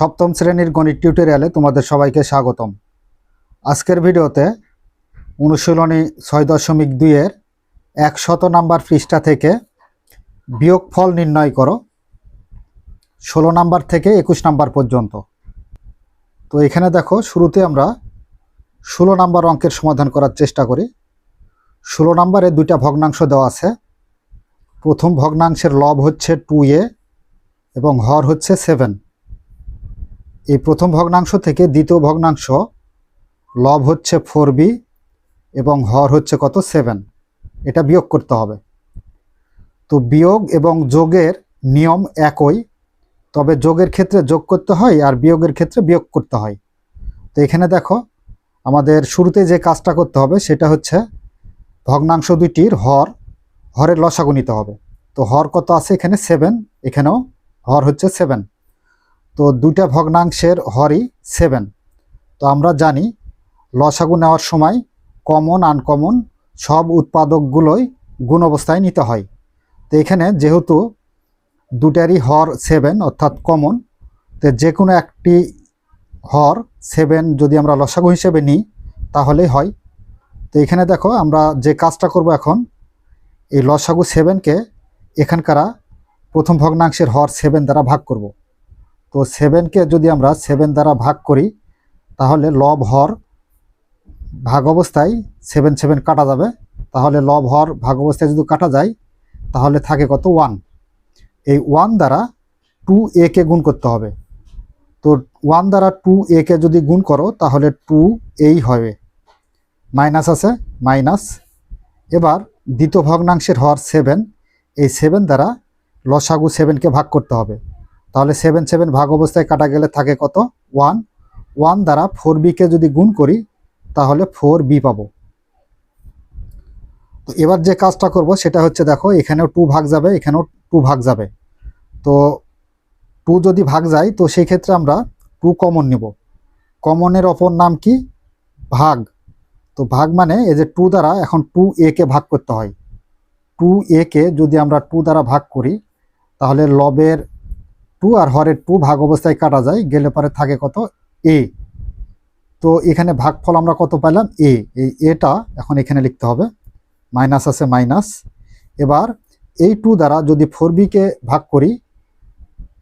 সপ্তম শ্রেণির গণিত টিউটোরিয়ালে তোমাদের সবাইকে স্বাগতম। আজকের ভিডিওতে অনুশীলনী ছয় দশমিক দুইয়ের একশত নাম্বার পৃষ্ঠা থেকে বিয়োগফল নির্ণয় করো, ষোলো নাম্বার থেকে একুশ নাম্বার পর্যন্ত। তো এখানে দেখো, শুরুতে আমরা ষোলো নাম্বার অঙ্কের সমাধান করার চেষ্টা করি। ষোলো নাম্বারে দুইটা ভগ্নাংশ দেওয়া আছে। প্রথম ভগ্নাংশের লব হচ্ছে টু এ এবং হর হচ্ছে সেভেন এই প্রথম ভগ্নাংশ থেকে দ্বিতীয় ভগ্নাংশ লব হচ্ছে ফোর বি এবং হর হচ্ছে কত? সেভেন। এটা বিয়োগ করতে হবে। তো বিয়োগ এবং যোগের নিয়ম একই, তবে যোগের ক্ষেত্রে যোগ করতে হয় আর বিয়োগের ক্ষেত্রে বিয়োগ করতে হয়। তো এখানে দেখো, আমাদের শুরুতে যে কাজটা করতে হবে সেটা হচ্ছে ভগ্নাংশ দুইটির হর, হরের লসাগু নিতে হবে। তো হর কত আছে এখানে? সেভেন। এখানেও হর হচ্ছে সেভেন। তো দুইটা ভগ্নাংশের হরই সেভেন তো আমরা জানি লসাগু নেওয়ার সময় কমন আনকমন সব উৎপাদকগুলোই গুণ অবস্থায় নিতে হয়। তো এখানে যেহেতু দুটারই হর সেভেন অর্থাৎ কমন তো যে কোনো একটি হর সেভেন যদি আমরা লসাগু হিসেবে নিই, তাহলেই হয়। তো এখানে দেখো আমরা যে কাজটা করব এখন, এই লসাগু সেভেনকে এখানকারা প্রথম ভগ্নাংশের হর সেভেন দ্বারা ভাগ করব। তো সেভেনকে যদি আমরা সেভেন দ্বারা ভাগ করি, তাহলে লব হর ভাগ অবস্থায় সেভেন সেভেন কাটা যাবে। তাহলে লব হর ভাগ অবস্থায় যদি কাটা যায়, তাহলে থাকে কত ওয়ান এই ওয়ান দ্বারা টু এ কে গুণ করতে হবে। তো ওয়ান দ্বারা টু এ কে যদি গুণ করো, তাহলে টু এই হবে। মাইনাস আছে মাইনাস এবার দ্বিতীয় ভগ্নাংশের হর সেভেন এই সেভেন দ্বারা লসাগু সেভেনকে ভাগ করতে হবে। তাহলে সেভেন সেভেন ভাগ অবস্থায় কাটা গেলে থাকে কত? ওয়ান ওয়ান দ্বারা ফোর বিকে যদি গুণ করি, তাহলে ফোর বি পাবো। তো এবার যে কাজটা করব, সেটা হচ্ছে দেখো, এখানেও টু ভাগ যাবে, এখানেও টু ভাগ যাবে। তো টু যদি ভাগ যায়, তো সেই ক্ষেত্রে আমরা টু কমন নিব। কমনের অপর নাম কি? ভাগ। তো ভাগ মানে এই যে টু দ্বারা এখন টু এ কে ভাগ করতে হয়। টু এ কে যদি আমরা টু দ্বারা ভাগ করি, তাহলে লবের টু আর হরের টু ভাগ অবস্থায় কাটা যায়, গেলে পরে থাকে কত? এ তো এখানে ভাগফল আমরা কত পাইলাম? এ এই এটা এখন এখানে লিখতে হবে। মাইনাস আছে মাইনাস। এবার এই টু দ্বারা যদি ফোর বিকে ভাগ করি,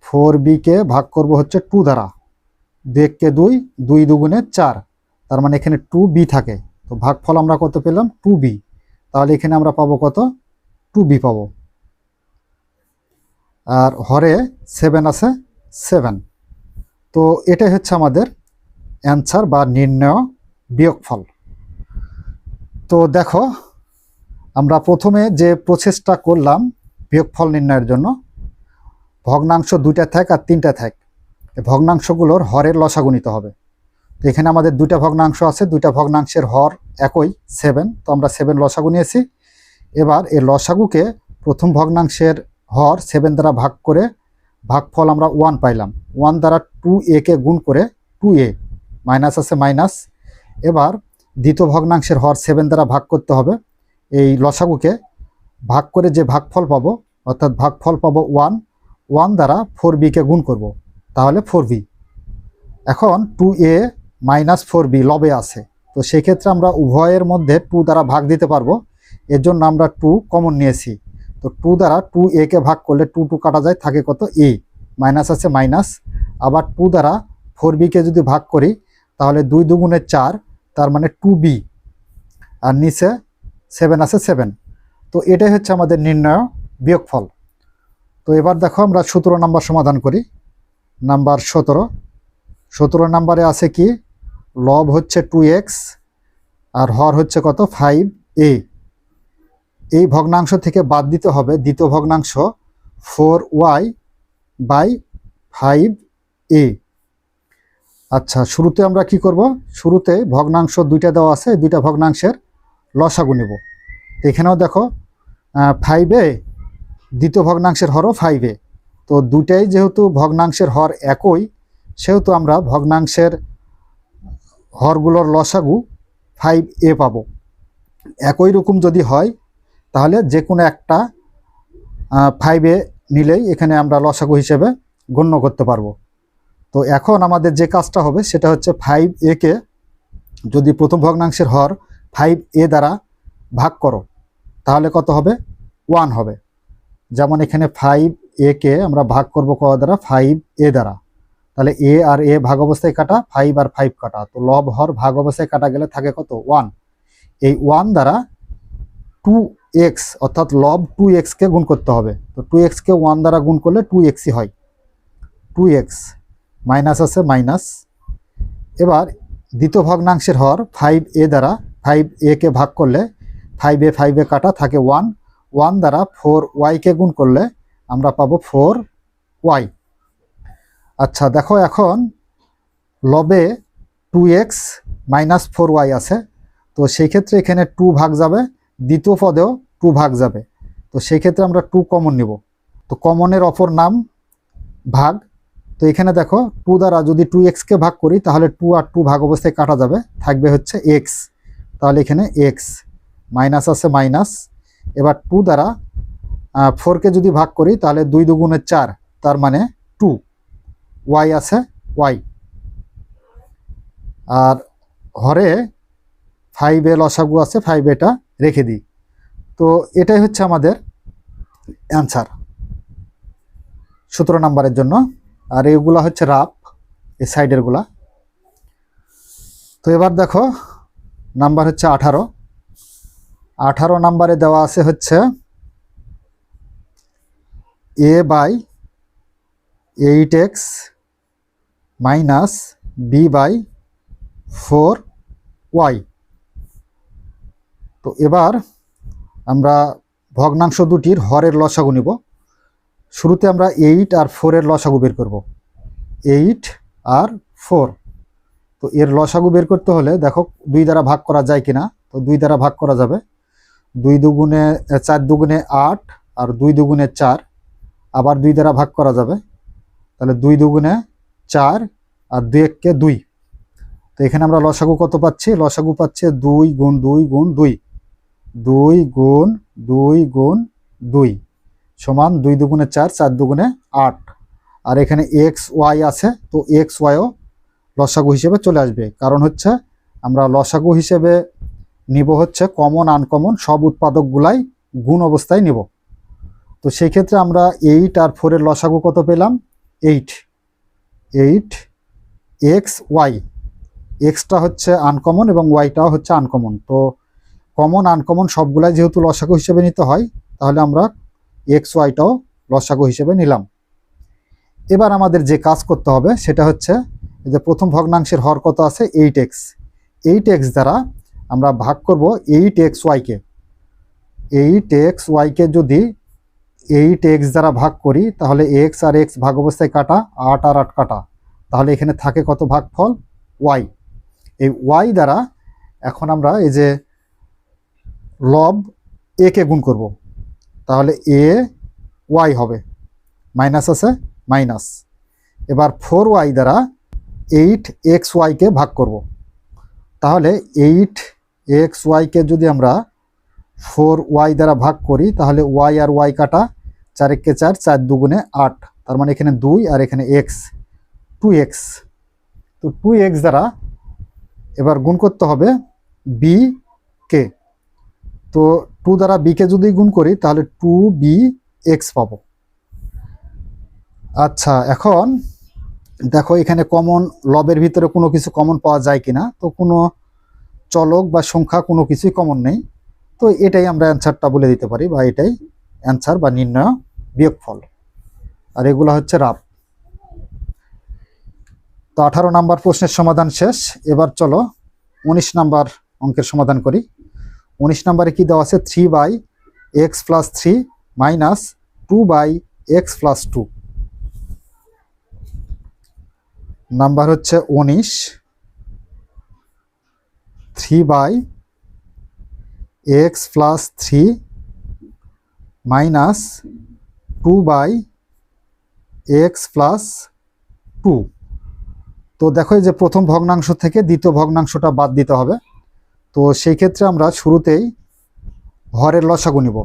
ফোর বিকে ভাগ করব হচ্ছে টু দ্বারা। দুইকে দুই দুই দুগুণে চার। তার মানে এখানে টু বি থাকে। তো ভাগফল আমরা কত পেলাম? টু বি তাহলে এখানে আমরা পাবো কত? টু বি পাবো। আর হরে সেভেন আছে সেভেন তো এটাই হচ্ছে আমাদের অ্যান্সার বা নির্ণয় বিয়োগফল। তো দেখো, আমরা প্রথমে যে প্রসেসটা করলাম বিয়োগফল নির্ণয়ের জন্য, ভগ্নাংশ দুইটা থাক আর তিনটা থাক ভগ্নাংশগুলোর হরের লসাগু নিতে হবে। তো এখানে আমাদের দুইটা ভগ্নাংশ আছে, দুইটা ভগ্নাংশের হর একই সেভেন তো আমরা সেভেন লসাগু নিয়েছি এবার এই লসাগুকে প্রথম ভগ্নাংশের হর সেভেন দ্বারা ভাগ করে ভাগফল আমরা ওয়ান পাইলাম। ওয়ান দ্বারা টু এ কে গুণ করে টু এ মাইনাস আছে মাইনাস এবার দ্বিতীয় ভগ্নাংশের হর সেভেন দ্বারা ভাগ করতে হবে। এই লসাগুকে ভাগ করে যে ভাগফল পাবো, অর্থাৎ ভাগফল পাবো ওয়ান ওয়ান দ্বারা ফোর বিকে গুণ করব, তাহলে ফোর বি এখন two A minus four B লবে আছে। তো সেই ক্ষেত্রে আমরা উভয়ের মধ্যে টু দ্বারা ভাগ দিতে পারব। এর জন্য আমরা টু কমন নিয়েছি। তো টু দ্বারা টু এ কে ভাগ করলে টু টু কাটা যায়, থাকে কত এ মাইনাস আছে মাইনাস। আবার টু দ্বারা ফোর বিকে যদি ভাগ করি, তাহলে দুই দুগুণে চার, তার মানে টু বি আর নিচে সেভেন আছে সেভেন তো এটাই হচ্ছে আমাদের নির্ণয় বিয়োগফল। তো এবার দেখো আমরা সতেরো নাম্বার সমাধান করি। নাম্বার সতেরো। সতেরো নাম্বারে আছে কি? লব হচ্ছে টু এক্স আর হর হচ্ছে কত? ফাইভ এ এই ভগ্নাংশ থেকে বাদ দিতে হবে দ্বিতীয় ভগ্নাংশ four Y by five A. আচ্ছা শুরুতে আমরা কি করব? শুরুতে ভগ্নাংশ দুইটা দেওয়া আছে দুইটা ভগ্নাংশের লসাগু নেব। এখানেও দেখো ফাইভে দ্বিতীয় ভগ্নাংশের হরও ফাইভে তো দুটাই যেহেতু ভগ্নাংশের হর একই, সেহেতু আমরা ভগ্নাংশের হরগুলোর লসাগু ফাইভ এ পাবো। একই রকম যদি হয় তাহলে যে কোনো একটা ফাইভে নিলেই এখানে আমরা লসাগু হিসেবে গণ্য করতে পারব। তো এখন আমাদের যে কাজটা হবে সেটা হচ্ছে ফাইভ এ কে যদি প্রথম ভগ্নাংশের হর ফাইভ এ দ্বারা ভাগ করো, তাহলে কত হবে? ওয়ান হবে। যেমন এখানে ফাইভ এ কে আমরা ভাগ করব ক দ্বারা? ফাইভ এ দ্বারা। তাহলে এ আর এ ভাগ অবস্থায় কাটা ফাইভ আর ফাইভ কাটা। তো লব হর ভাগ অবস্থায় কাটা গেলে থাকে কত? ওয়ান এই ওয়ান দ্বারা টু এক্স অর্থাৎ লব টু এক্সকে গুণ করতে হবে। তো টু এক্সকে ওয়ান দ্বারা গুণ করলে টু এক্সই হয়। টু এক্স মাইনাস আছে মাইনাস এবার দ্বিতীয় ভগ্নাংশের হর ফাইভ এ দ্বারা ফাইভ এ কে ভাগ করলে ফাইভ এ ফাইভ এ কাটা থাকে ওয়ান ওয়ান দ্বারা ফোর ওয়াইকে গুণ করলে আমরা পাবো ফোর ওয়াই আচ্ছা দেখো এখন লবে two X minus four Y আছে। তো সেই ক্ষেত্রে এখানে টু ভাগ যাবে। দ্বিতীয় পদেও টু ভাগ যাবে। তো সেই ক্ষেত্রে আমরা টু কমন নিব। তো কমনের অপর নাম ভাগ। তো এখানে দেখো, টু দ্বারা যদি টু এক্সকে ভাগ করি, তাহলে টু আর টু ভাগ অবস্থায় কাটা যাবে। থাকবে হচ্ছে এক্স তাহলে এখানে এক্স মাইনাস আছে মাইনাস এবার টু দ্বারা ফোরকে যদি ভাগ করি, তাহলে দুই দুগুণের চার, তার মানে টু ওয়াই আছে ওয়াই আর হরে ফাইভ এ লসাগু আছে ফাইভ এটা রেখে দিই। তো এটাই হচ্ছে আমাদের অ্যান্সার সতেরো নাম্বারের জন্য। আর এগুলা হচ্ছে রাপ এই সাইডেরগুলা তো এবার দেখো নাম্বার হচ্ছে আঠারো। আঠারো নাম্বারে দেওয়া আছে হচ্ছে A by eight X minus B by four Y তো এবার আমরা ভগ্নাংশ দুটির হরের লসাগু নিব। শুরুতে আমরা এইট আর ফোরের লসাগু বের করব। এইট আর ফোর তো এর লসাগু বের করতে হলে দেখো দুই দ্বারা ভাগ করা যায় কিনা। তো দুই দ্বারা ভাগ করা যাবে। দুই দুগুণে চার দুগুণে আট আর দুই দুগুণে চার। আবার দুই দ্বারা ভাগ করা যাবে। তাহলে দুই দুগুণে চার আর দুই এককে দুই। তো এখানে আমরা লসাগু কত পাচ্ছি? লসাগু পাচ্ছে দুই গুণ দুই গুণ দুই। দুই গুণ দুই গুণ দুই সমান দুই দুগুণে চার চার দুগুণে আট। আর এখানে এক্স ওয়াই আছে, তো এক্স ওয়াইও লসাগু হিসেবে চলে আসবে। কারণ হচ্ছে আমরা লসাগু হিসেবে নিব হচ্ছে কমন আনকমন সব উৎপাদকগুলাই গুণ অবস্থায় নিব। তো সেই ক্ষেত্রে আমরা এইট আর ফোরের লসাগু কত পেলাম? এইট এইট এক্স ওয়াই এক্সটা হচ্ছে আনকমন এবং ওয়াইটাও হচ্ছে আনকমন তো কমন আনকমন সবগুলাই যেহেতু লসাগু হিসেবে নিতে হয়, তাহলে আমরা এক্স ওয়াইটাও লসাগু হিসেবে নিলাম। এবার আমাদের যে কাজ করতে হবে, সেটা হচ্ছে যে প্রথম ভগ্নাংশের হর কত আছে? এইট এক্স এইট এক্স দ্বারা আমরা ভাগ করব এইট এক্স ওয়াইকে এইট এক্স ওয়াইকে যদি এইট এক্স দ্বারা ভাগ করি, তাহলে এক্স আর এক্স ভাগ অবস্থায় কাটা, আট আর আট কাটা। তাহলে এখানে থাকে কত ভাগফল? ওয়াই এই ওয়াই দ্বারা এখন আমরা এই যে লব এ কে গুণ করব। তাহলে এ ওয়াই হবে। মাইনাস আছে, মাইনাস। এবার ফোর ওয়াই দ্বারা এইট এক্স ওয়াইকে ভাগ করব। তাহলে এইট এক্স ওয়াইকে যদি আমরা ফোর ওয়াই দ্বারা ভাগ করি, তাহলে ওয়াই আর ওয়াই কাটা চার একে চার চার দুগুণে আট। তার মানে এখানে দুই আর এখানে এক্স টু এক্স তো টু এক্স দ্বারা এবার গুণ করতে হবে বি কে। তো টু দ্বারা বিকে যদি গুণ করি, তাহলে টু বি এক্স পাবো। আচ্ছা এখন দেখো এখানে কমন লবের ভিতরে কোনো কিছু কমন পাওয়া যায় কিনা। তো কোনো চলক বা সংখ্যা কোনো কিছুই কমন নেই। তো এটাই আমরা অ্যান্সারটা বলে দিতে পারি বা এটাই অ্যান্সার বা নির্ণয় বিয়োগফল। আর এগুলো হচ্ছে রাব তো আঠারো নাম্বার প্রশ্নের সমাধান শেষ। এবার চলো উনিশ নাম্বার অঙ্কের সমাধান করি। উনিশ নাম্বারে কি দেওয়া আছে? Three by X plus three minus two by X plus two number হচ্ছে উনিশ। Three by X plus three minus two by X plus two তো দেখো যে প্রথম ভগ্নাংশ থেকে দ্বিতীয় ভগ্নাংশটা বাদ দিতে হবে। তো সেই ক্ষেত্রে আমরা শুরুতেই হরের লসাগু নিব।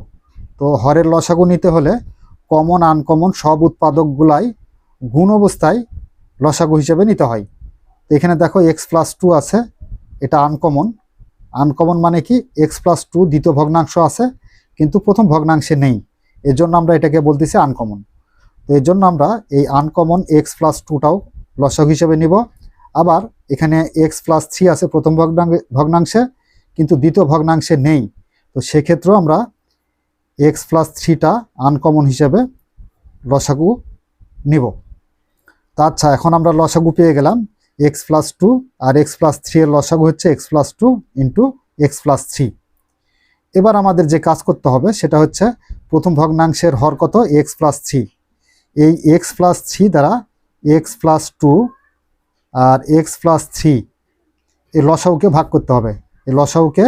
তো হরের লসাগু নিতে হলে কমন আনকমন সব উৎপাদকগুলাই গুণ অবস্থায় লসাগু হিসেবে নিতে হয়। তো এখানে দেখো এক্স প্লাস টু আছে, এটা আনকমন আনকমন মানে কি? এক্স প্লাস টু দ্বিতীয় ভগ্নাংশ আছে, কিন্তু প্রথম ভগ্নাংশে নেই। এর জন্য আমরা এটাকে বলতেছি আনকমন তো এর জন্য আমরা এই আনকমন এক্স প্লাস টুটাও লসাগু হিসেবে নিব। আবার এখানে এক্স প্লাস থ্রি আছে প্রথম ভগ্নাং- ভগ্নাংশে, কিন্তু দ্বিতীয় ভগ্নাংশে নেই। তো সেক্ষেত্রেও আমরা এক্স প্লাস থ্রিটা আনকমন হিসেবে লসাগু নিব। তা আচ্ছা এখন আমরা লসাগু পেয়ে গেলাম এক্স প্লাস টু আর এক্স প্লাস থ্রি এর লসাগু হচ্ছে X plus two into X plus three এবার আমাদের যে কাজ করতে হবে সেটা হচ্ছে প্রথম ভগ্নাংশের হর কত? এক্স প্লাস থ্রি এই এক্স প্লাস থ্রি দ্বারা এক্স প্লাস টু আর এক্স প্লাস থ্রি এই লসাউকে ভাগ করতে হবে। এই লসাউকে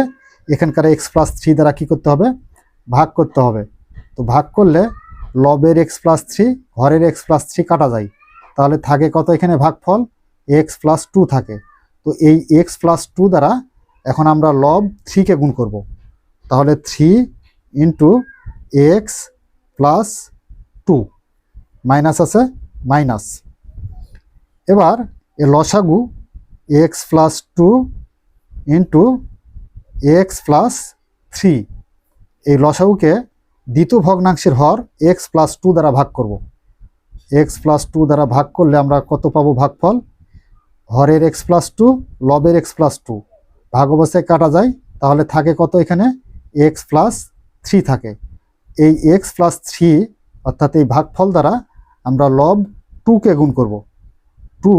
এখানকার এক্স প্লাস থ্রি দ্বারা কী করতে হবে? ভাগ করতে হবে। তো ভাগ করলে লবের এক্স প্লাস থ্রি ঘরের এক্স প্লাস থ্রি কাটা যায়। তাহলে থাকে কত এখানে ভাগফল? এক্স প্লাস টু থাকে। তো এই এক্স প্লাস টু দ্বারা এখন আমরা লব থ্রিকে গুণ করব। তাহলে three into X plus two minus আছে মাইনাস এবার এ লসাগু X plus two into X plus three. এই লসাগুকে দ্বিতীয় ভগ্নাংশের হর এক্স প্লাস টু দ্বারা ভাগ করব। এক্স প্লাস টু দ্বারা ভাগ করলে আমরা কত পাবো ভাগফল? হরের এক্স প্লাস টু, লবের এক্স প্লাস টু। ভাগ অবস্থায় কাটা যায়, তাহলে থাকে কত এখানে? এক্স প্লাস থ্রি থাকে। এই এক্স প্লাস থ্রি, অর্থাৎ এই ভাগফল দ্বারা আমরা লব টুকে গুণ করব। Two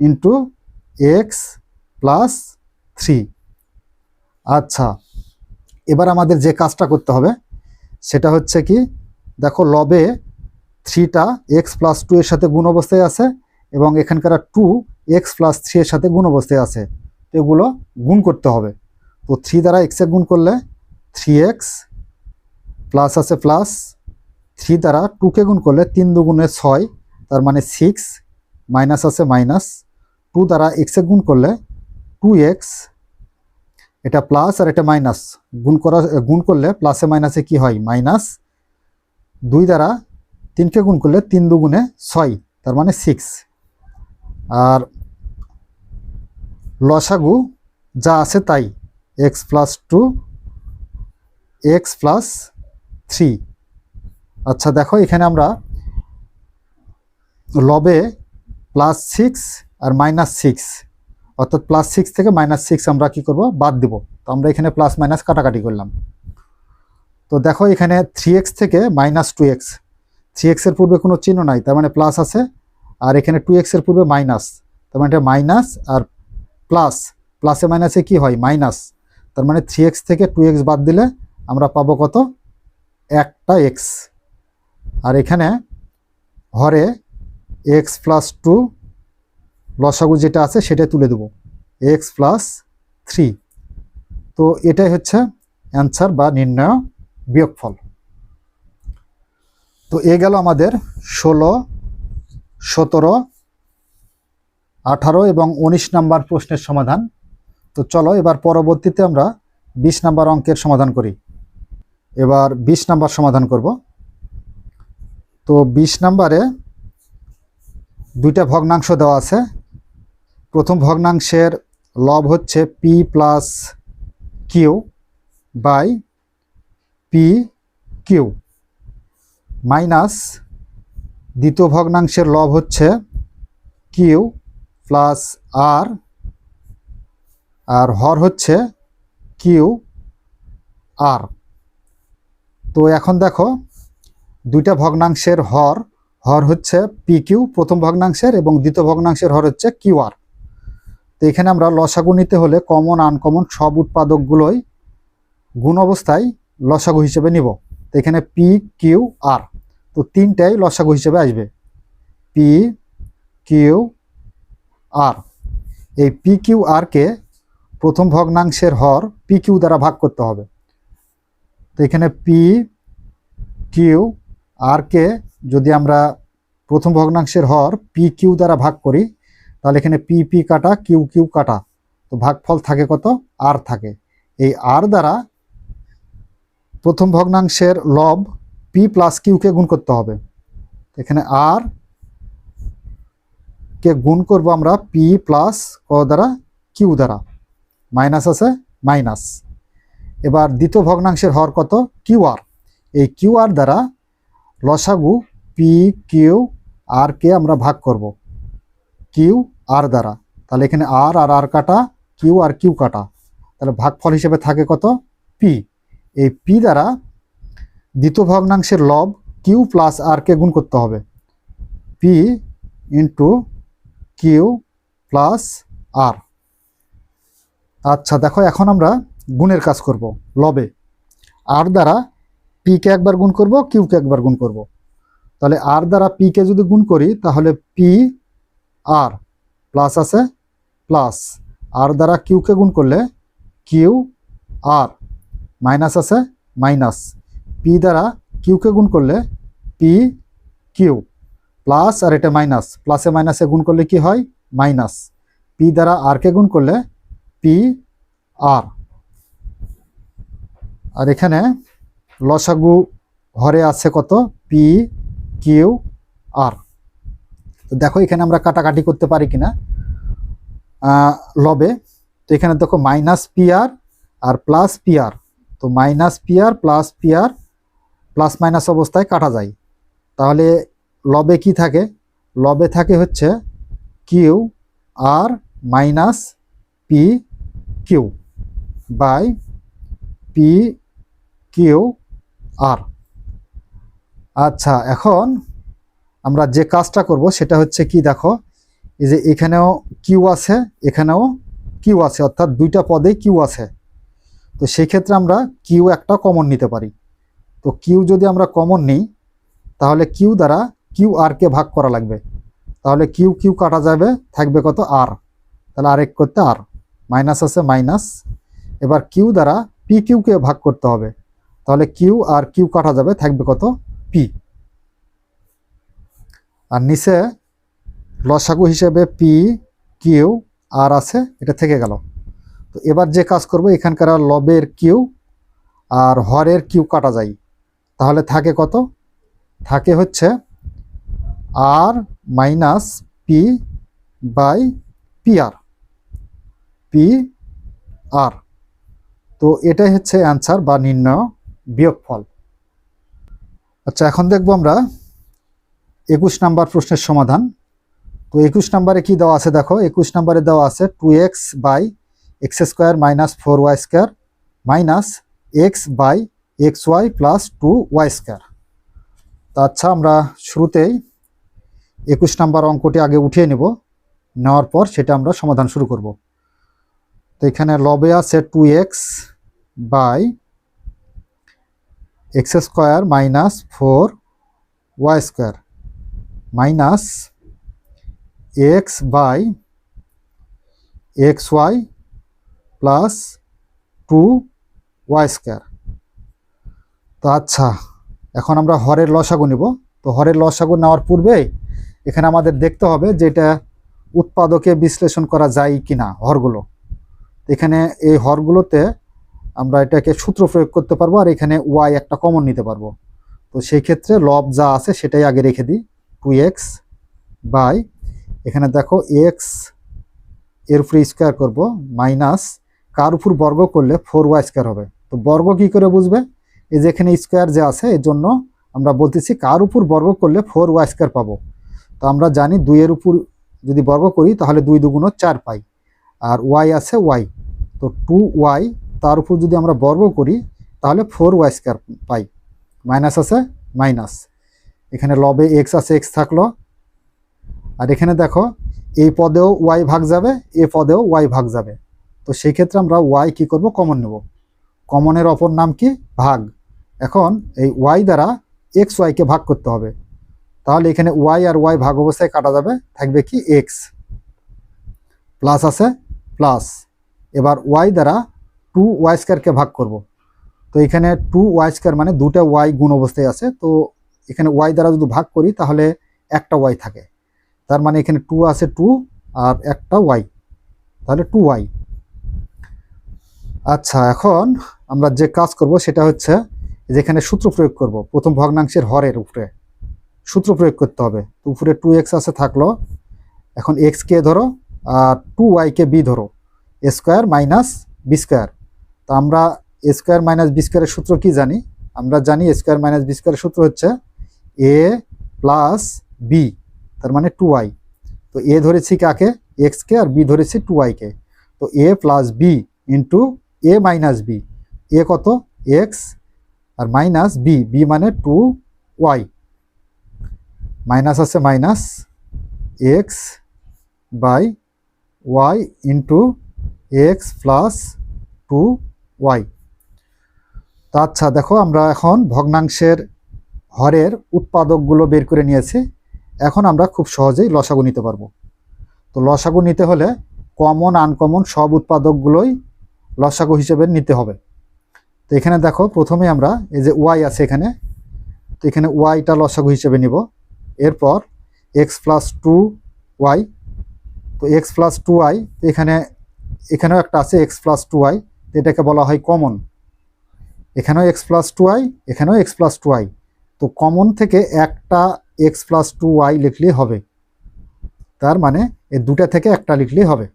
into X plus three আচ্ছা এবার আমাদের যে কাজটা করতে হবে, সেটা হচ্ছে কি, দেখো লবে থ্রিটা এক্স প্লাস টু এর সাথে গুণ অবস্থায় আছে এবং এখানকার টু এক্স প্লাস থ্রি এর সাথে গুণ অবস্থায় আছে। এগুলো গুণ করতে হবে। তো থ্রি দ্বারা এক্সে গুণ করলে থ্রি এক্স প্লাস আছে প্লাস থ্রি দ্বারা টুকে গুণ করলে তিন দুগুণে ছয়, তার মানে সিক্স মাইনাস আছে মাইনাস টু দ্বারা এক্সে গুণ করলে টু এক্স এটা প্লাস আর এটা মাইনাস গুণ করা, গুণ করলে প্লাসে মাইনাসে কি হয়? মাইনাস দুই দ্বারা তিনকে গুণ করলে তিন দুগুণে ছয়, তার মানে সিক্স আর লসাগু যা আছে তাই X plus two X plus three আচ্ছা দেখো এখানে আমরা লবে প্লাস সিক্স আর মাইনাস সিক্স অর্থাৎ প্লাস সিক্স থেকে মাইনাস সিক্স আমরা কি করব? বাদ দেব। তো আমরা এখানে প্লাস মাইনাস কাটাকাটি করলাম। তো দেখো এখানে থ্রি এক্স থেকে মাইনাস টু এক্স থ্রি এক্সের পূর্বে কোনো চিহ্ন নাই, তার মানে প্লাস আছে। আর এখানে টু এক্সের পূর্বে মাইনাস তার মানে এটা মাইনাস আর প্লাস প্লাসে মাইনাসে কি হয়? মাইনাস তার মানে থ্রি এক্স থেকে টু এক্স বাদ দিলে আমরা পাবো কত? একটা এক্স আর এখানে হরে এক্স প্লাস টু লসাগু যেটা আছে সেটাই তুলে দেবো। এক্স প্লাস থ্রি তো এটাই হচ্ছে অ্যান্সার বা নির্ণয় বিয়োগফল। তো এ গেল আমাদের ষোলো, সতেরো, আঠারো এবং উনিশ নাম্বার প্রশ্নের সমাধান। তো চলো এবার পরবর্তীতে আমরা বিশ নাম্বার অঙ্কের সমাধান করি। এবার বিশ নাম্বার সমাধান করব। তো বিশ নাম্বারে দুইটা ভগ্নাংশ দেওয়া আছে। প্রথম ভগ্নাংশের লব হচ্ছে P plus Q by P Q minus দ্বিতীয় ভগ্নাংশের লব হচ্ছে কিউ প্লাস আর আর হর হচ্ছে কিউ আর তো এখন দেখো, দুইটা ভগ্নাংশের হর হর হচ্ছে পি কিউ প্রথম ভগ্নাংশের এবং দ্বিতীয় ভগ্নাংশের হর হচ্ছে কিউ আর তো এখানে আমরা লসাগু নিতে হলে কমন আনকমন সব উৎপাদকগুলোই গুণ অবস্থায় লসাগু হিসেবে নিব। তো এখানে পি কিউ আর তো তিনটাই লসাগু হিসেবে আসবে। পি কিউ আর এই পি কিউ আরকে প্রথম ভগ্নাংশের হর পি কিউ দ্বারা ভাগ করতে হবে। তো এখানে পি কিউ আরকে যদি আমরা প্রথম ভগ্নাংশের হর পি কিউ দ্বারা ভাগ করি তাহলে এখানে পি পি কাটা কিউ কিউ কাটা। তো ভাগফল থাকে কত? আর থাকে। এই আর দ্বারা প্রথম ভগ্নাংশের লব পি প্লাস কিউকে গুণ করতে হবে। এখানে আর কে গুণ করব আমরা পি প্লাস ক দ্বারা কিউ দ্বারা। মাইনাস আছে মাইনাস এবার দ্বিতীয় ভগ্নাংশের হর কত? কিউ আর এই কিউ আর দ্বারা লসাগু পি কিউ আর কে আমরা ভাগ করব। কিউ আর দ্বারা। তাহলে এখানে আর আর আর কাটা, কিউ আর কিউ কাটা। তাহলে ভাগফল হিসেবে থাকে কত? পি। এই পি দ্বারা দ্বিতীয় ভগ্নাংশের লব কিউ প্লাস আর কে গুণ করতে হবে। P into Q plus R. আচ্ছা দেখো এখন আমরা গুণের কাজ করব, লবে। আর দ্বারা পিকে একবার গুণ করব কিউকে একবার গুণ করব। তাহলে আর দ্বারা পিকে যদি গুণ করি, তাহলে পি আর প্লাস আছে প্লাস আর দ্বারা কিউকে গুণ করলে কিউ আর মাইনাস আছে মাইনাস পি দ্বারা কিউকে গুণ করলে পি কিউ প্লাস আর এটা মাইনাস প্লাসে মাইনাসে গুণ করলে কি হয়? মাইনাস পি দ্বারা আরকে গুণ করলে পি আর আর এখানে লসাগু হরে আছে কত? পি কিউ আর তো দেখো, এখানে আমরা কাটাকাটি করতে পারি কিনা। লবে, তো এখানে দেখো minus P R plus P R তো minus P R plus P R plus minus অবস্থায় কাটা যায়। তাহলে লবে কি থাকে? লবে থাকে হচ্ছে Q R minus P Q by P Q R আচ্ছা এখন আমরা যে কাজটা করব সেটা হচ্ছে কি, দেখো, এই যে এখানেও কিউ আছে, এখানেও কিউ আছে, অর্থাৎ দুইটা পদেই কিউ আছে। তো সেই ক্ষেত্রে আমরা কিউ একটা কমন নিতে পারি। তো কিউ যদি আমরা কমন নিই, তাহলে কিউ দ্বারা কিউ আর কে ভাগ করা লাগবে। তাহলে কিউ কিউ কাটা যাবে, থাকবে কত আর। তাহলে আরেক করতে আর, মাইনাস আছে মাইনাস। এবার কিউ দ্বারা পি কিউকে ভাগ করতে হবে। তাহলে কিউ আর কিউ কাটা যাবে, থাকবে কত পি। আর নিচে লসাগু হিসেবে পি, কিউ, আর আছে, এটা থেকে গেল। তো এবার যে কাজ করব, এখানকার লবের কিউ আর হরের কিউ কাটা যায়। তাহলে থাকে কত? থাকে হচ্ছে R minus P by P R P R. তো এটাই হচ্ছে অ্যান্সার বা নির্ণয় বিয়োগফল। আচ্ছা এখন দেখব আমরা একুশ নাম্বার প্রশ্নের সমাধান। তো একুশ নাম্বারে কি দেওয়া আছে দেখো? একুশ নাম্বারে দেওয়া আছে two X by X square minus four Y square minus X by X Y plus two Y square তা আচ্ছা আমরা শুরুতেই একুশ নাম্বার অঙ্কটি আগে উঠিয়ে নেব। নেওয়ার পর সেটা আমরা সমাধান শুরু করব। তো এখানে লবে আছে two X by X square minus four Y square minus X by X Y plus two Y square. তো আচ্ছা এখন আমরা হরের লসাগু নিব। তো হরের লসাগু নেওয়ার পূর্বে এখানে আমাদের দেখতে হবে যে এটা উৎপাদকে বিশ্লেষণ করা যায় কি না হরগুলো। এখানে এই হরগুলোতে আমরা এটাকে সূত্র প্রয়োগ করতে পারব আর এখানে ওয়াই একটা কমন নিতে পারব। তো সেই ক্ষেত্রে লব যা আছে সেটাই আগে রেখে দিই। টু এক্স বাই এখানে দেখো এক্সের উপরে স্কোয়ার করব মাইনাস কার উপর বর্গ করলে ফোর ওয়াই স্কোয়ার হবে। তো বর্গ কি করে বুঝবে? এই যে এখানে স্কোয়ার যে আছে, এর জন্য আমরা বলতেছি কার উপর বর্গ করলে ফোর ওয়াই স্কোয়ার পাবো। তো আমরা জানি দুইয়ের উপর যদি বর্গ করি, তাহলে দুই দুগুণ চার পাই। আর ওয়াই আছে ওয়াই তো টু ওয়াই তার উপর যদি আমরা বর্গ করি, তাহলে ফোর ওয়াই স্কোয়ার পাই। মাইনাস আছে মাইনাস এখানে লবে এক্স আছে এক্স থাকল। আর এখানে দেখো, এই পদেও ওয়াই ভাগ যাবে, এ পদেও ওয়াই ভাগ যাবে। তো সেই ক্ষেত্রে আমরা ওয়াই কি করব? কমন নেব। কমনের অপর নাম কি? ভাগ। এখন এই ওয়াই দ্বারা এক্স ওয়াইকে ভাগ করতে হবে। তাহলে এখানে ওয়াই আর ওয়াই ভাগ অবস্থায় কাটা যাবে, থাকবে কি এক্স প্লাস আছে প্লাস এবার ওয়াই দ্বারা টু ওয়াই স্কোয়ারকে ভাগ করব। তো এখানে টু ওয়াই স্কোয়ার মানে দুটা ওয়াই গুণ অবস্থায় আছে। তো এখানে ওয়াই দ্বারা যদি ভাগ করি, তাহলে একটা ওয়াই থাকে। তার মানে এখানে টু আছে টু আর একটা ওয়াই তাহলে টু ওয়াই আচ্ছা এখন আমরা যে কাজ করব, সেটা হচ্ছে যেখানে সূত্র প্রয়োগ করব। প্রথম ভগ্নাংশের হরের উপরে। সূত্র প্রয়োগ করতে হবে। তো উপরে টু এক্স আছে, থাকল। এখন এক্স কে ধরো, আর টু ওয়াইকে বি ধরো। স্কোয়ার মাইনাস বি স্কোয়ার তো আমরা স্কোয়ার মাইনাস বি স্কোয়ারের সূত্র কি জানি? আমরা জানি স্কোয়ার মাইনাস বি স্কোয়ারের সূত্র হচ্ছে এ প্লাস বি তার মানে টু ওয়াই তো এ ধরেছি কাকে? এক্সকে আর বি ধরেছি টু ওয়াইকে তো A plus B into A minus B A কত? এক্স আর মাইনাস বি বি মানে টু ওয়াই মাইনাস আছে minus X by Y into X plus two Y তো আচ্ছা দেখো আমরা এখন ভগ্নাংশের হরের উৎপাদকগুলো বের করে নিয়েছি, এখন আমরা খুব সহজেই লসাগু নিতে পারব। তো লসাগু নিতে হলে কমন আনকমন সব উৎপাদকগুলোই লসাগু হিসেবে নিতে হবে। তো এখানে দেখো, প্রথমে আমরা এই যে ওয়াই আছে এখানে, তো এখানে ওয়াইটা লসাগু হিসেবে নিব। এরপর এক্স প্লাস টু ওয়াই তো এক্স প্লাস টু ওয়াই এখানে, এখানেও একটা আছে এক্স প্লাস টু ওয়াই এটাকে বলা হয় কমন এখানেও এক্স প্লাস টু ওয়াই এখানেও এক্স প্লাস টু ওয়াই তো কমন থেকে একটা এক্স প্লাস টু ওয়াই লিখলেই হবে। তার মানে এই দুটা থেকে একটা লিখলেই হবে।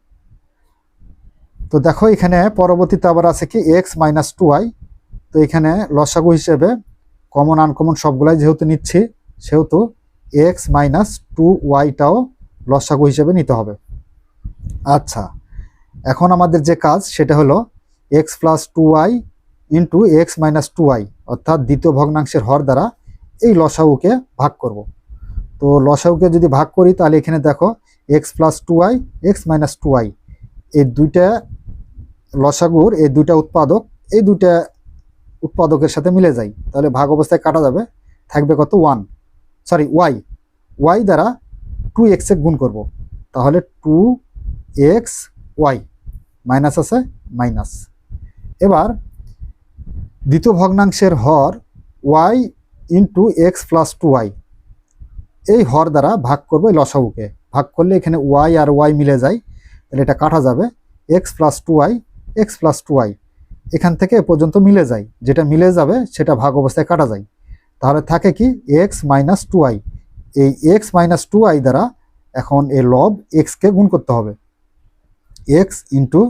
তো দেখো এখানে পরবর্তীতে আবার আছে কি এক্স মাইনাস টু ওয়াই তো এখানে লসাগু হিসেবে কমন আনকমন সবগুলাই যেহেতু নিচ্ছি, সেহেতু এক্স মাইনাস টু ওয়াইটাও লসাগু হিসেবে নিতে হবে। আচ্ছা এখন আমাদের যে কাজ, সেটা হলো X plus two Y into X minus two Y অর্থাৎ দ্বিতীয় ভগ্নাংশের হর দ্বারা এই লসাউকে ভাগ করব। তো লসাগুকে যদি ভাগ করি, তাহলে এখানে দেখো X plus two Y X minus two Y এই দুইটা লসাগুর, এই দুইটা উৎপাদক, এই দুইটা উৎপাদকের সাথে মিলে যায়। তাহলে ভাগ অবস্থায় কাটা যাবে, থাকবে কত ওয়ান সরি ওয়াই ওয়াই দ্বারা টু এক্সে গুণ করব। তাহলে টু এক্স ওয়াই মাইনাস আছে মাইনাস এবার দ্বিতীয় ভগ্নাংশের হর Y into X plus two Y এই হর দ্বারা ভাগ করব এই লসাগুকে। ভাগ করলে এখানে ওয়াই আর ওয়াই মিলে যায়। তাহলে এটা কাটা যাবে। X plus two Y X plus two Y এখান থেকে এ পর্যন্ত মিলে যায়। যেটা মিলে যাবে, সেটা ভাগ অবস্থায় কাটা যায়। তাহলে থাকে কি এক্স মাইনাস টু আই এই এক্স মাইনাস টু আই দ্বারা এখন এ লব এক্সকে গুণ করতে হবে। X into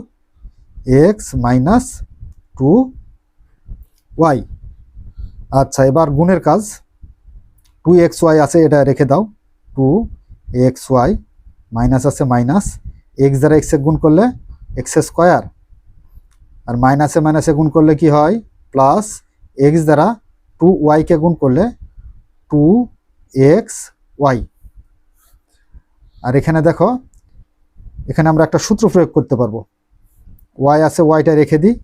X minus two Y আচ্ছা এবার গুণের কাজ। টু এক্স ওয়াই আছে, এটা রেখে দাও। টু এক্স ওয়াই মাইনাস আছে মাইনাস এক্স দ্বারা এক্সে গুণ করলে এক্স স্কোয়ার আর মাইনাসে মাইনাসে গুণ করলে কি হয়? প্লাস এক্স দ্বারা টু ওয়াইকে গুণ করলে টু এক্স ওয়াই আর এখানে দেখো, এখানে আমরা একটা সূত্র প্রয়োগ করতে পারব। ওয়াই আছে ওয়াইটা রেখে দিই।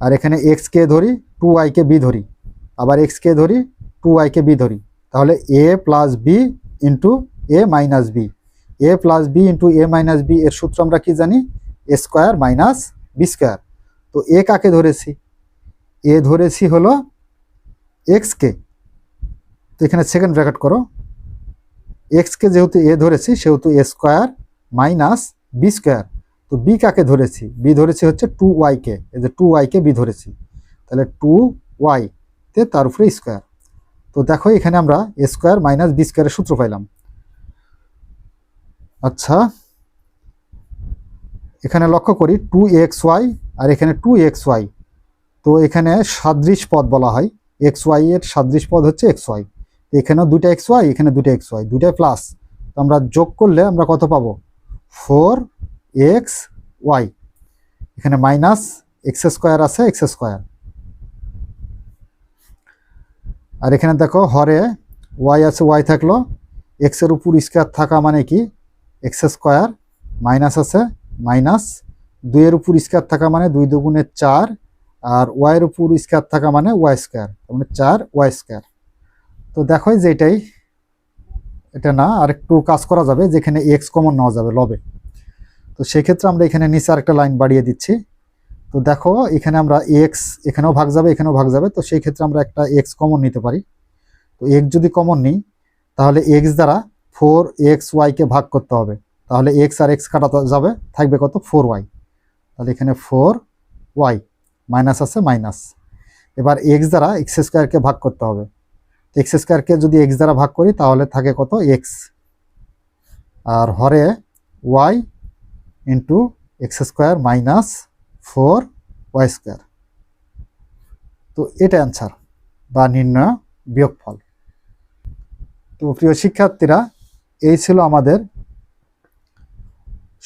আর এখানে এক্স কে ধরি টু ওয়াইকে বি ধরি। আবার এক্স কে ধরি টু ওয়াইকে বি ধরি। তাহলে A plus B into A minus B A plus B into A minus B এর সূত্র আমরা কি জানি? A square minus B square তো এ কাকে ধরেছি? এ ধরেছি হলো এক্সকে তো এখানে সেকেন্ড ব্র্যাকেট করো। এক্সকে যেহেতু এ ধরেছি, সেহেতু A square minus B square তো বি কাকে ধরেছি? বি ধরেছি হচ্ছে টু ওয়াইকে এই যে টু ওয়াইকে বি ধরেছি। তাহলে টু ওয়াই তে তার উপরে স্কোয়ার তো দেখো এখানে আমরা স্কোয়ার মাইনাস বি স্কোয়ারের সূত্র পাইলাম। আচ্ছা এখানে লক্ষ্য করি টু এক্স ওয়াই আর এখানে টু এক্স ওয়াই তো এখানে সাদৃশ পদ বলা হয় এক্স ওয়াই এর সাদৃশ পদ হচ্ছে এক্স ওয়াই এখানেও দুটা এক্স ওয়াই এখানে দুইটা এক্স ওয়াই দুইটাই প্লাস তো আমরা যোগ করলে আমরা কত পাবো? ফোর এক্স ওয়াই এখানে মাইনাস এক্স স্কোয়ার আছে এক্স স্কোয়ার আর এখানে দেখো, হরে ওয়াই আছে ওয়াই থাকল। এক্সের উপর স্কোয়ার থাকা মানে কি? এক্স স্কোয়ার মাইনাস আছে মাইনাস দুইয়ের উপর স্কোয়ার থাকা মানে দুই দুগুণে চার, আর ওয়াইয়ের উপর স্কোয়ার থাকা মানে ওয়াই স্কোয়ার মানে চার ওয়াই স্কোয়ার তো দেখো যে এটাই, এটা না, আর একটু কাজ করা যাবে, যেখানে এক্স কমন নেওয়া যাবে, লবে। তো সেক্ষেত্রে আমরা এখানে নিচে আরেকটা লাইন বাড়িয়ে দিচ্ছি। তো দেখো, এখানে আমরা এক্স এখানেও ভাগ যাবে, এখানেও ভাগ যাবে, তো সেই ক্ষেত্রে আমরা একটা এক্স কমন নিতে পারি। তো এক্স যদি কমন নিই, তাহলে এক্স দ্বারা ফোর এক্স ওয়াইকে ভাগ করতে হবে। তাহলে এক্স আর এক্স কাটা যাবে, থাকবে কত? ফোর ওয়াই তাহলে এখানে ফোর ওয়াই মাইনাস আছে মাইনাস এবার এক্স দ্বারা এক্স স্কোয়ারকে ভাগ করতে হবে। এক্স স্কোয়ারকে যদি এক্স দ্বারা ভাগ করি, তাহলে থাকে কত? এক্স আর হরে Y into X square minus four Y square. তো এটা অ্যান্সার বা নির্ণয় বিয়োগফল। তো প্রিয় শিক্ষার্থীরা, এই ছিল আমাদের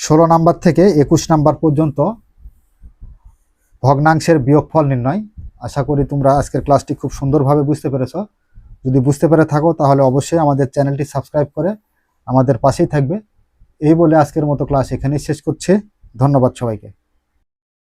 ষোলো নাম্বার থেকে একুশ নাম্বার পর্যন্ত ভগ্নাংশের বিয়োগফল নির্ণয়। আশা করি তোমরা আজকের ক্লাসটি খুব সুন্দরভাবে বুঝতে পেরেছ। যদি বুঝতে পেরে থাকো, তাহলে অবশ্যই আমাদের চ্যানেলটি সাবস্ক্রাইব করে আমাদের পাশেই থাকবে। এই বলে আজকের মতো ক্লাস এখানেই শেষ করছে। ধন্যবাদ সবাইকে।